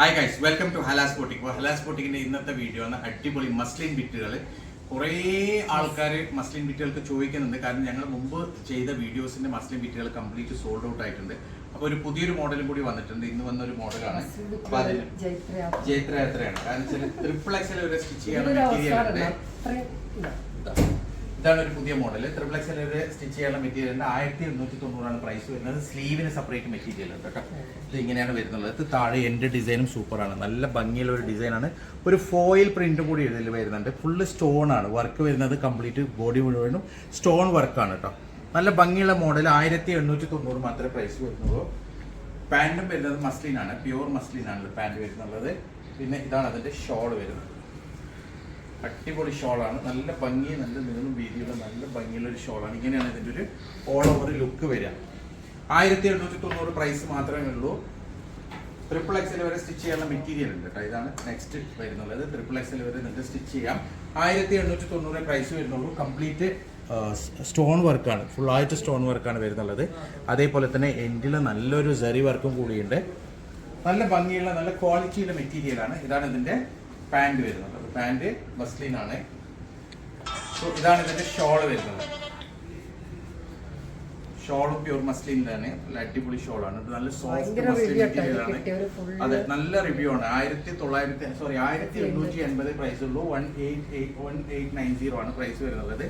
Hi guys welcome to Halas boutique അപ്പോൾ ഹലാസ് ബോട്ടിക്കിന്റെ ഇന്നത്തെ video ആണ് അടിപൊളി മസ്ലിൻ ബിറ്റുകൾ കുറേ ആൾക്കാർ മസ്ലിൻ ബിറ്റുകൾക്ക് ചോദിക്കുന്നുണ്ട്. കാരണം ഞങ്ങൾ മുമ്പ് ചെയ്ത വീഡിയോസിന്റെ മസ്ലിൻ ബിറ്റുകൾ കംപ്ലീറ്റ് സോൾഡ് ഔട്ട് ആയിട്ടുണ്ട്. അപ്പോൾ ഒരു പുതിയൊരു മോഡലും കൂടി വന്നിട്ടുണ്ട്. ഇന്ന് വന്ന ഒരു മോഡലാണ് അപ്പോൾ അതിൽ ജൈത്ര എത്രയാണ് കാരണം വെച്ചാൽ ട്രിപ്പിൾ എക്സൽ ഒരു സ്റ്റിച്ച് ചെയ്യാനുള്ള മെറ്റീരിയൽ ഉണ്ട്. ഇതാണ് ഒരു പുതിയ മോഡൽ ട്രിപ്പിൾ എക്സൽ ഒരു സ്റ്റിച്ച് ചെയ്യാനുള്ള മെറ്റീരിയൽ ഉണ്ട്. ആയിരത്തി എണ്ണൂറ്റി തൊണ്ണൂറാണ് പ്രൈസ് വരുന്നത്. സ്ലീവിന് സെപ്പറേറ്റ് മെറ്റീരിയൽ ഉണ്ട് കേട്ടോ. ഇത് ഇങ്ങനെയാണ് വരുന്നത്. ഇത് താഴെ എന്റെ ഡിസൈനും സൂപ്പറാണ് നല്ല ഭംഗിയുള്ള ഒരു ഡിസൈനാണ് ഒരു ഫോയിൽ പ്രിന്റ് കൂടി ഇതിൽ വരുന്നുണ്ട്. ഫുള്ള് സ്റ്റോൺ ആണ്. വർക്ക് വരുന്നത് കംപ്ലീറ്റ് ബോഡി മുഴുവനും സ്റ്റോൺ വർക്കാണ് കേട്ടോ. നല്ല ഭംഗിയുള്ള മോഡൽ ആയിരത്തി എണ്ണൂറ്റി തൊണ്ണൂറ് മാത്രമേ പ്രൈസ് വരുന്നുള്ളൂ. പാന്റും വരുന്നത് മസ്ലിനാണ് പ്യുവർ മസ്ലിനാണ് പാന്റ് വരുന്നുള്ളത്. പിന്നെ ഇതാണ് അതിന്റെ ഷോൾ വരുന്നത്. അടിപൊളി ഷോളാണ്. നല്ല ഭംഗി നല്ല നീളും വീതിയുള്ള നല്ല ഭംഗിയുള്ള ഒരു ഷോളാണ്. ഇങ്ങനെയാണ് ഇതിന്റെ ഒരു ഓൾ ഓവർ ലുക്ക് വരിക. ആയിരത്തി എണ്ണൂറ്റി തൊണ്ണൂറ് പ്രൈസ് മാത്രമേ ഉള്ളൂ. ട്രിപ്പിൾ എക്സൽ വരെ സ്റ്റിച്ച് ചെയ്യാനുള്ള മെറ്റീരിയൽ ഉണ്ട് കേട്ടോ ഇതാണ് നെക്സ്റ്റ് വരുന്നുള്ളത്. ട്രിപ്പിൾ എക്സൽ വരെ നിങ്ങൾക്ക് സ്റ്റിച്ച് ചെയ്യാം. ആയിരത്തി എണ്ണൂറ്റി തൊണ്ണൂറ് പ്രൈസ് വരുന്നുള്ളൂ കംപ്ലീറ്റ് സ്റ്റോൺ വർക്കാണ് ഫുള്ളായിട്ട് സ്റ്റോൺ വർക്കാണ് വരുന്നുള്ളത്. അതേപോലെ തന്നെ എൻഡിൽ നല്ലൊരു സെറി വർക്കും കൂടിയുണ്ട്. നല്ല ഭംഗിയുള്ള നല്ല ക്വാളിറ്റിയുള്ള മെറ്റീരിയലാണ് ഇതാണ് ഇതിന്റെ പാന്റ് വരുന്നത് പാന്റ് മസ്ലിൻ ആണ്. സോ ഇതാണ് ഇതിന്റെ ഷോൾ വരുന്നത്. ഷോളും പ്യൂർ മസ്ലിനിലാണ്. നല്ല അടിപൊളി ഷോൾ ആണ് നല്ല സോഫ്റ്റ് മസ്ലിൻ full- അതെ നല്ല റിവ്യൂ ആണ്. ആയിരത്തി തൊള്ളായിരത്തി സോറി ആയിരത്തി എണ്ണൂറ്റി എൺപത് പ്രൈസ് ഉള്ളൂ. One eight eight one eight nine zero ആണ് പ്രൈസ് വരുന്നത്.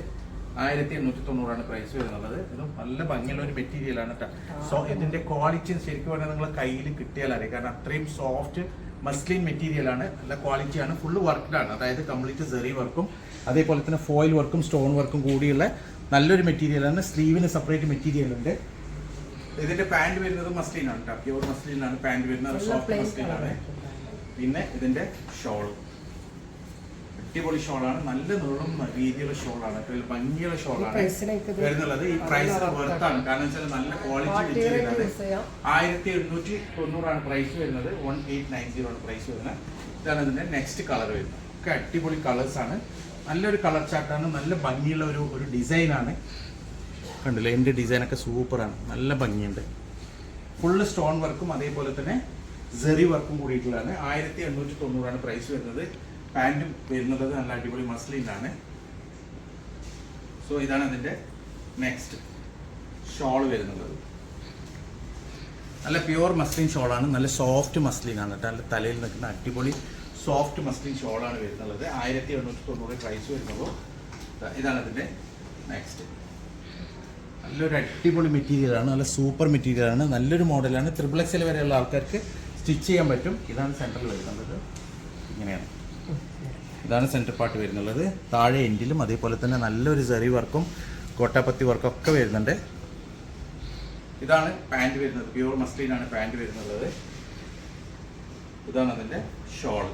ആയിരത്തി എണ്ണൂറ്റി തൊണ്ണൂറാണ് പ്രൈസ് വരുന്നത്. ഇത് നല്ല ഭംഗിയുള്ള ഒരു മെറ്റീരിയൽ ആണ് കേട്ടോ സോ ഇതിന്റെ ക്വാളിറ്റി ശരിക്കും പറഞ്ഞാൽ നിങ്ങൾ കയ്യിൽ കിട്ടിയാലറിയാം കാരണം അത്രയും സോഫ്റ്റ് മസ്ലിൻ മെറ്റീരിയലാണ് നല്ല ക്വാളിറ്റിയാണ് ഫുള്ള് വർക്ക്ഡാണ് അതായത് കംപ്ലീറ്റ് സെറി വർക്കും അതേപോലെ തന്നെ ഫോയിൽ വർക്കും സ്റ്റോൺ വർക്കും കൂടിയുള്ള നല്ലൊരു മെറ്റീരിയലാണ് സ്ലീവിന് സെപ്പറേറ്റ് മെറ്റീരിയൽ ഉണ്ട്. ഇതിന്റെ പാന്റ് വരുന്നത് മസ്ലിൻ ആണ് കേട്ടോ പ്യൂർ മസ്ലിൻ ആണ്. പാന്റ് വരുന്നത് സോഫ്റ്റ് colour. പിന്നെ ഇതിന്റെ ഷോൾ അടിപൊളി ഷോളാണ്. നല്ല നീളം രീതിയിലുള്ള ഷോളാണ്. ഭംഗിയുള്ള ഷോളാണ് വരുന്നുള്ളത്. ഈ പ്രൈസ് വെർത്താണ് കാരണം വെച്ചാൽ നല്ല ക്വാളിറ്റി ആയിരത്തി എണ്ണൂറ്റി തൊണ്ണൂറാണ് പ്രൈസ് വരുന്നത് വൺ എയ്റ്റ് നയൻ സീറോ ആണ് പ്രൈസ് വരുന്നത്. ഇതാണ് ഇതിന്റെ നെക്സ്റ്റ് കളർ വരുന്നത്. ഒക്കെ അടിപൊളി കളേഴ്സ് ആണ്. നല്ലൊരു കളർ ചാർട്ടാണ് നല്ല ഭംഗിയുള്ള ഒരു ഒരു ഡിസൈനാണ് കണ്ടില്ലേ? എന്റെ ഡിസൈനൊക്കെ സൂപ്പറാണ് നല്ല ഭംഗിയുണ്ട്. ഫുള്ള് സ്റ്റോൺ വർക്കും അതേപോലെ തന്നെ സെറി വർക്കും കൂടിയിട്ടുള്ളതാണ്. ആയിരത്തി എണ്ണൂറ്റി തൊണ്ണൂറാണ് പ്രൈസ് വരുന്നത്. പാന്റും വരുന്നത് നല്ല അടിപൊളി മസ്ലിന്റെ സോ ഇതാണ് അതിന്റെ നെക്സ്റ്റ് ഷോൾ വരുന്നത്. നല്ല പ്യുവർ മസ്ലിൻ ഷോളാണ് നല്ല സോഫ്റ്റ് മസ്ലിനാണ് നല്ല തലയിൽ നിൽക്കുന്ന അടിപൊളി സോഫ്റ്റ് മസ്ലിൻ ഷോളാണ് വരുന്നത് ആയിരത്തി എണ്ണൂറ്റി തൊണ്ണൂറ് പ്രൈസ് വരുന്നുള്ളൂ. ഇതാണ് അതിന്റെ നെക്സ്റ്റ് നല്ലൊരു അടിപൊളി മെറ്റീരിയലാണ് നല്ല സൂപ്പർ മെറ്റീരിയലാണ് നല്ലൊരു മോഡലാണ് ത്രിബിൾ എക്സൽ വരെയുള്ള ആൾക്കാർക്ക് സ്റ്റിച്ച് ചെയ്യാൻ പറ്റും. ഇതാണ് സെന്ററിൽ വരുന്നത്. ഇങ്ങനെയാണ്. ഇതാണ് സെന്റർ പാർട്ട് വരുന്നുള്ളത്. താഴെ എൻഡിലും അതേപോലെ തന്നെ നല്ലൊരു സെറി വർക്കും കോട്ടാപ്പത്തി വർക്കും ഒക്കെ വരുന്നുണ്ട്. ഇതാണ് പാന്റ് വരുന്നത്. പ്യൂർ മസ്ലിനാണ് പാന്റ് വരുന്നത് ഇതാണ് അതിന്റെ ഷോൾ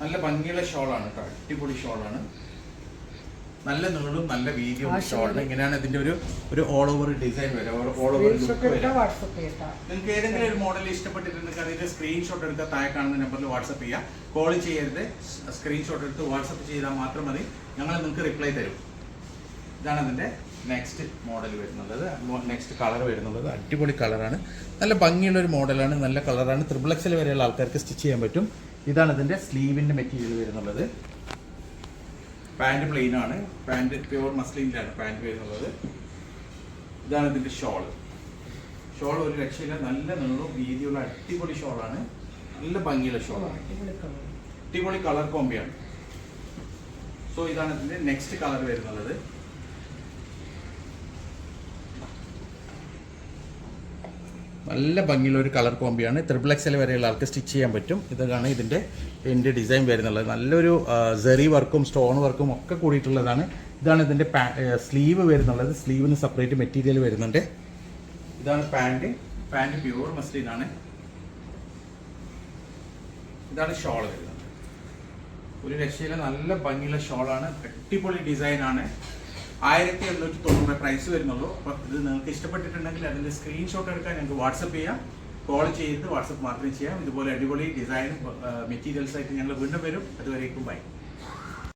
നല്ല ഭംഗിയുള്ള ഷോളാണ് കേട്ടോ. അടിപൊളി ഷോളാണ് നല്ല നീളും നല്ല വീതിയും ഷോളിന് ഇങ്ങനെയാണ് ഇതിന്റെ ഒരു ഒരു ഓൾ ഓവർ ഡിസൈൻ വരെ ഓൾ ഓവർ. നിങ്ങൾക്ക് ഏതെങ്കിലും ഒരു മോഡൽ ഇഷ്ടപ്പെട്ടിട്ടുണ്ടെങ്കിൽ അതിന്റെ സ്ക്രീൻഷോട്ട് എടുത്ത് താഴെ കാണുന്ന നമ്പറിൽ വാട്സപ്പ് ചെയ്യുക കോൾ ചെയ്യരുത്. സ്ക്രീൻഷോട്ട് എടുത്ത് വാട്സപ്പ് ചെയ്താൽ മാത്രം മതി. ഞങ്ങൾ നിങ്ങൾക്ക് റിപ്ലൈ തരും. ഇതാണ് അതിന്റെ നെക്സ്റ്റ് മോഡൽ വരുന്നുള്ളത്. നെക്സ്റ്റ് കളർ വരുന്നുള്ളത്. അടിപൊളി കളറാണ് നല്ല ഭംഗിയുള്ള ഒരു മോഡലാണ് നല്ല കളറാണ് ത്രിബിൾ എക്സൽ വരെയുള്ള ആൾക്കാർക്ക് സ്റ്റിച്ച് ചെയ്യാൻ പറ്റും. ഇതാണ് ഇതിന്റെ സ്ലീവിന്റെ മെറ്റീരിയൽ വരുന്നുള്ളത്. പാന്റ് പ്ലെയിൻ ആണ്. പാന്റ് പ്യുവർ മസ്ലിനിലാണ് പാന്റ് വരുന്നുള്ളത് ഇതാണ് ഇതിന്റെ ഷോൾ ഷോൾ ഒരു രക്ഷയില്ല. നല്ല നീളവും വീതിയുള്ള അടിപൊളി ഷോളാണ് നല്ല ഭംഗിയുള്ള ഷോളാണ് അടിപൊളി കളർ കോമ്പിയാണ് സോ ഇതാണ് ഇതിന്റെ നെക്സ്റ്റ് കളർ വരുന്നത്. നല്ല ഭംഗിയുള്ള ഒരു കളർ കോമ്പിയാണ്. ത്രിപിൾ എക്സൽ വരെയുള്ള ആൾക്ക് സ്റ്റിച്ച് ചെയ്യാൻ പറ്റും. ഇതാണ് ഇതിന്റെ എന്റെ ഡിസൈൻ വരുന്നുള്ളത്. നല്ലൊരു സെറി വർക്കും സ്റ്റോൺ വർക്കും ഒക്കെ കൂടിയിട്ടുള്ളതാണ്. ഇതാണ് ഇതിന്റെ സ്ലീവ് വരുന്നുള്ളത്. സ്ലീവിന് സെപ്പറേറ്റ് മെറ്റീരിയൽ വരുന്നുണ്ട്. ഇതാണ് പാന്റ് പാന്റ് പ്യൂർ മസ്ലിനാണ് ഇതാണ് ഷോൾ വരുന്നത്. ഒരു രക്ഷയിലെ നല്ല ഭംഗിയുള്ള ഷോളാണ് അടിപൊളി ഡിസൈനാണ് ആയിരത്തി എണ്ണൂറ്റി തൊണ്ണൂറ് പ്രൈസ് വരുന്നുള്ളൂ. അപ്പോൾ ഇത് നിങ്ങൾക്ക് ഇഷ്ടപ്പെട്ടിട്ടുണ്ടെങ്കിൽ അതിന്റെ സ്ക്രീൻഷോട്ട് എടുക്കാൻ ഞങ്ങൾക്ക് വാട്സപ്പ് ചെയ്യാം. കോൾ ചെയ്ത് വാട്സപ്പ് മാത്രമേ ചെയ്യാം. ഇതുപോലെ അടിപൊളി ഡിസൈൻ മെറ്റീരിയൽസ് ആയിട്ട് ഞങ്ങൾ വീണ്ടും വരും. അതുവരേക്കും ബൈ